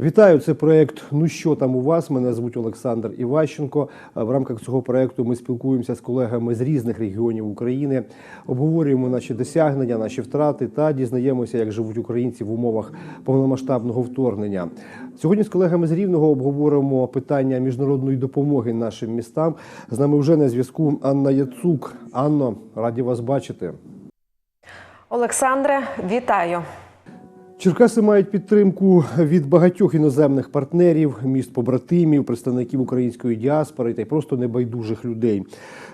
Вітаю, це проект Ну що там у вас? Мене звуть Олександр Іващенко. В рамках цього проекту ми спілкуємося з колегами з різних регіонів України, обговорюємо наші досягнення, наші втрати та дізнаємося, як живуть українці в умовах повномасштабного вторгнення. Сьогодні з колегами з Рівного обговоримо питання міжнародної допомоги нашим містам. З нами вже на зв'язку Анна Яцук. Анно, раді вас бачити. Олександре, вітаю. Черкаси мають підтримку від багатьох іноземних партнерів, міст побратимів, представників української діаспори та й просто небайдужих людей.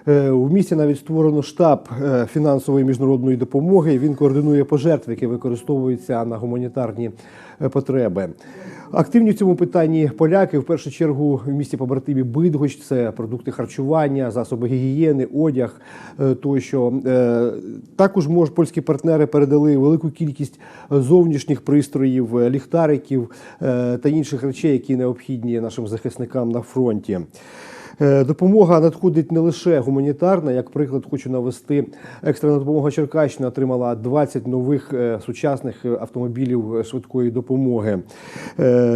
Е, У місті навіть створено штаб е, фінансової міжнародної допомоги. Він координує пожертви, які використовуються на гуманітарні е, потреби. Активні в цьому питанні поляки в першу чергу в місті побратимі Бидгощ це продукти харчування, засоби гігієни, одяг е, тощо. Е, Також мож польські партнери передали велику кількість зовнішніх пристроїв, ліхтариків е, та інших речей, які необхідні нашим захисникам на фронті. Е, Допомога надходить не лише гуманітарна. Як приклад, хочу навести екстрена допомога Черкащина отримала 20 нових е, сучасних автомобілів е, швидкої допомоги.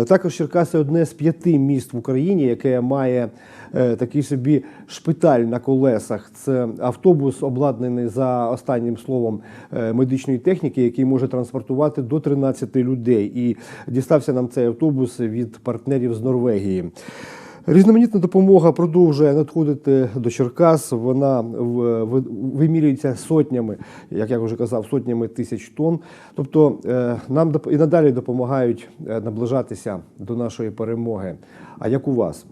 Також Черкаси одне з п'яти міст в Україні, яке має такий собі шпиталь на колесах. Це автобус, обладнаний за останнім словом медичної техніки, який може транспортувати до 13 людей. І дістався нам цей автобус від партнерів з Норвегії. Різноманітна допомога продовжує надходити до Черкас. Вона вимірюється сотнями, як я вже казав, сотнями тисяч тонн. Тобто е, нам і надалі допомагають е, наближатися до нашої перемоги. А як у вас?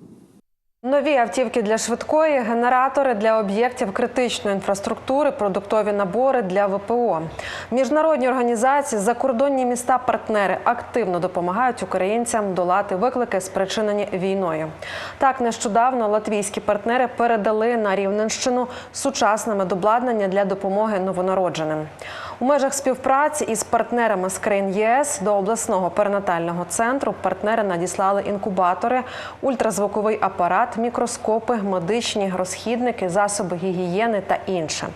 Нові автівки для швидкої, генератори для об'єктів критичної інфраструктури, продуктові набори для ВПО. Міжнародні організації, закордонні міста, партнери активно допомагають українцям долати виклики, спричинені війною. Так, нещодавно латвійські партнери передали на Рівненщину сучасне медобладнання для допомоги новонародженим. У межах співпраці із партнерами з країн ЄС до обласного перинатального центру партнери надіслали інкубатори, ультразвуковий апарат, мікроскопи, медичні розхідники, засоби гігієни та інше.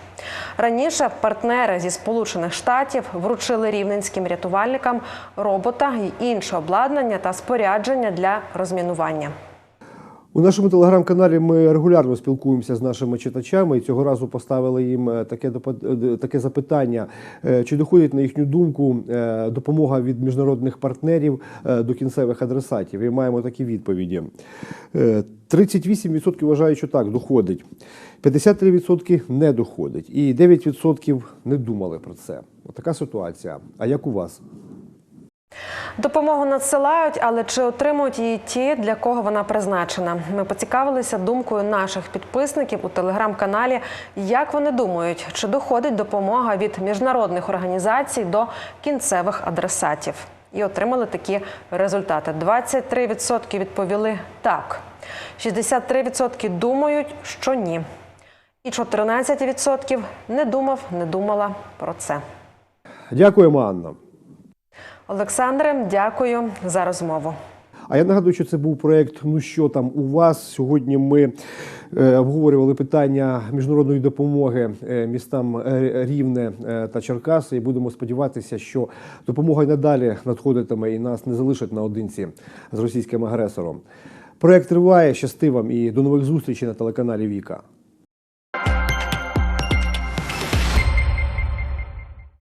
Раніше партнери зі Сполучених Штатів вручили рівненським рятувальникам робота і інше обладнання та спорядження для розмінування. У нашому телеграм-каналі ми регулярно спілкуємося з нашими читачами і цього разу поставили їм е, таке е, таке запитання: е, чи доходить на їхню думку допомога від міжнародних партнерів до кінцевих адресатів? І маємо такі відповіді. Е, 38% вважають, що так, доходить. 53% не доходить. І 9% не думали про це. От така ситуація. А як у вас? Допомогу надсилають, але чи отримують її ті, для кого вона призначена? Ми поцікавилися думкою наших підписників у телеграм-каналі, як вони думають, чи доходить допомога від міжнародних організацій до кінцевих адресатів. І отримали такі результати: 23% відповіли так, 63% думають, що ні, і 14% не думав, не думала про це. Дякуємо, Анна. Олександре, дякую за розмову. А я нагадую, що це був проект Ну що там у вас? Сьогодні ми е, обговорювали питання міжнародної допомоги е, містам е, Рівне та Черкаси. І будемо сподіватися, що допомога й надалі надходитиме і нас не залишать наодинці з російським агресором. Проект триває. Щасти вам і до нових зустрічей на телеканалі Віка.